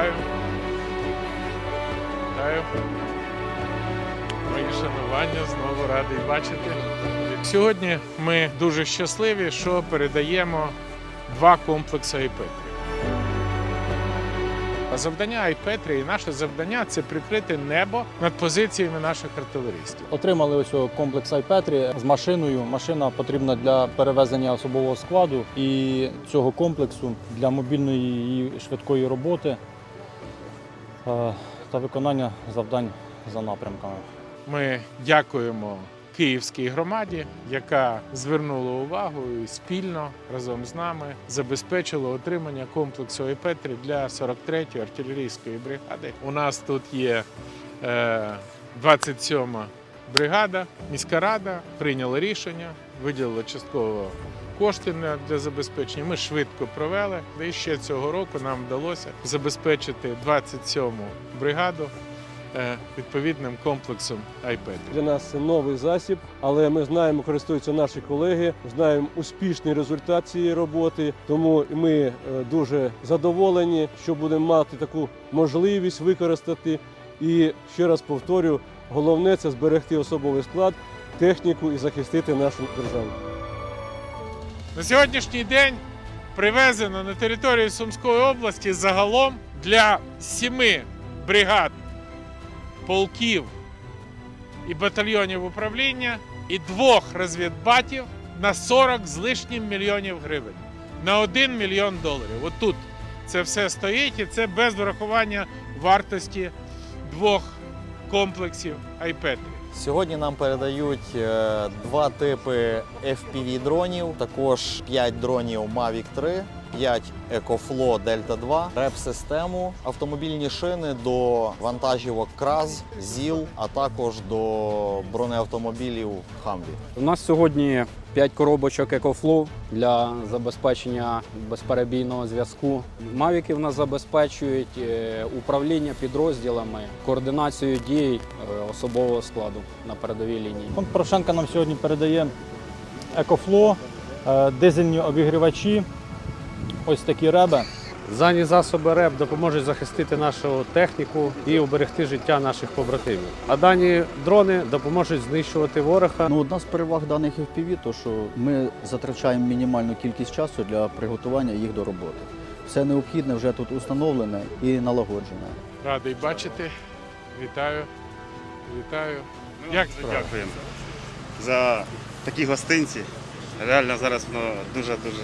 Вітаю. Вітаю. Мої шанування знову радий бачити. Сьогодні ми дуже щасливі, що передаємо два комплекси iPetri. А завдання Айпетрі і наше завдання це прикрити небо над позиціями наших артилеристів. Отримали ось комплекс Айпетрі з машиною. Машина потрібна для перевезення особового складу і цього комплексу для мобільної і швидкої роботи та виконання завдань за напрямками. Ми дякуємо Київській громаді, яка звернула увагу і спільно разом з нами забезпечила отримання комплексу ЕПЕТРІ для 43-ї артилерійської бригади. У нас тут є е, 27-ма бригада. Міська рада прийняла рішення, виділила частково кошти для забезпечення. Ми швидко провели. І ще цього року нам вдалося забезпечити 27-му бригаду е, відповідним комплексом iPad. Для нас це новий засіб, але ми знаємо, користуються наші колеги, знаємо успішний результат цієї роботи. Тому ми е, дуже задоволені, що будемо мати таку можливість використати. І ще раз повторю, головне це зберегти особовий склад, техніку і захистити нашу державу. На сьогоднішній день привезено на територію Сумської області загалом для сіми бригад, полків і батальйонів управління і двох розвідбатів на 40 з лишнім мільйонів гривень на 1 мільйон доларів. Отут це все стоїть, і це без врахування вартості двох комплексів iPad. Сьогодні нам передають е, два типи FPV-дронів, також 5 дронів Mavic 3, 5 EcoFlow Delta 2, реп-систему, автомобільні шини до вантажівок КРАЗ, ЗІЛ, а також до бронеавтомобілів Humvee. У нас сьогодні 5 коробочок EcoFlow для забезпечення безперебійного зв'язку. Мавіки в нас забезпечують е, управління підрозділами, координацію дій е, особового складу на передовій лінії. Фонд Порошенка нам сьогодні передає екофло, е, дизельні обігрівачі, ось такі реби. Дані засоби РЕП допоможуть захистити нашу техніку і уберегти життя наших побратимів. А дані дрони допоможуть знищувати ворога. Ну, одна з переваг даних FPV – то що ми затрачаємо мінімальну кількість часу для приготування їх до роботи. Все необхідне вже тут установлене і налагоджене. Радий бачити. Вітаю. Вітаю. Як справа? Дякуємо за такі гостинці. Реально зараз воно дуже-дуже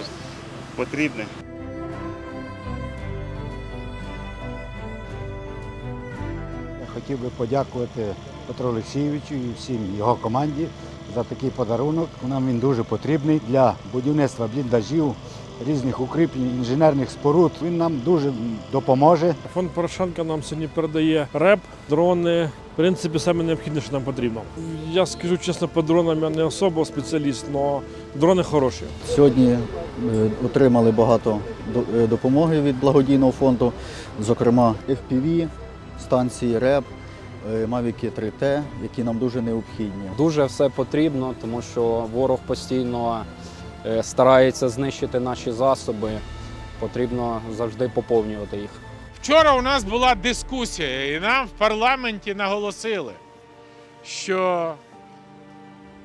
потрібне. Я хотів би подякувати Петру Олексійовичу і всім його команді за такий подарунок. Нам він дуже потрібний для будівництва бліндажів, різних укріплень, інженерних споруд. Він нам дуже допоможе. Фонд Порошенка нам сьогодні передає реп, дрони. В принципі, саме необхідне, що нам потрібно. Я скажу чесно, по дронам я не особо спеціаліст, але дрони хороші. Сьогодні е, отримали багато до- е, допомоги від благодійного фонду, зокрема FPV, станції РЕП, е, Mavic 3T, які нам дуже необхідні. Дуже все потрібно, тому що ворог постійно старається знищити наші засоби. Потрібно завжди поповнювати їх. Вчора у нас була дискусія, і нам в парламенті наголосили, що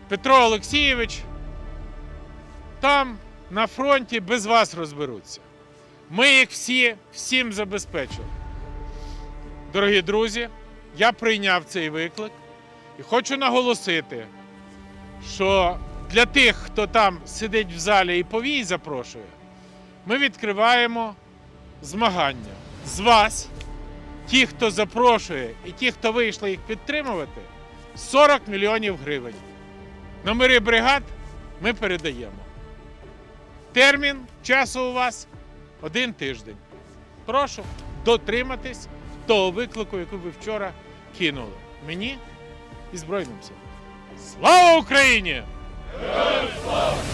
Петро Олексійович там на фронті без вас розберуться. Ми їх всі всім забезпечили. Дорогі друзі, я прийняв цей виклик і хочу наголосити, що для тих, хто там сидить в залі і повій запрошує, ми відкриваємо змагання з вас, ті, хто запрошує, і ті, хто вийшли їх підтримувати, 40 мільйонів гривень. Номери бригад ми передаємо. Термін часу у вас один тиждень. Прошу дотриматись того виклику, який ви вчора кинули мені і Збройним силам. Слава Україні! Героям слава!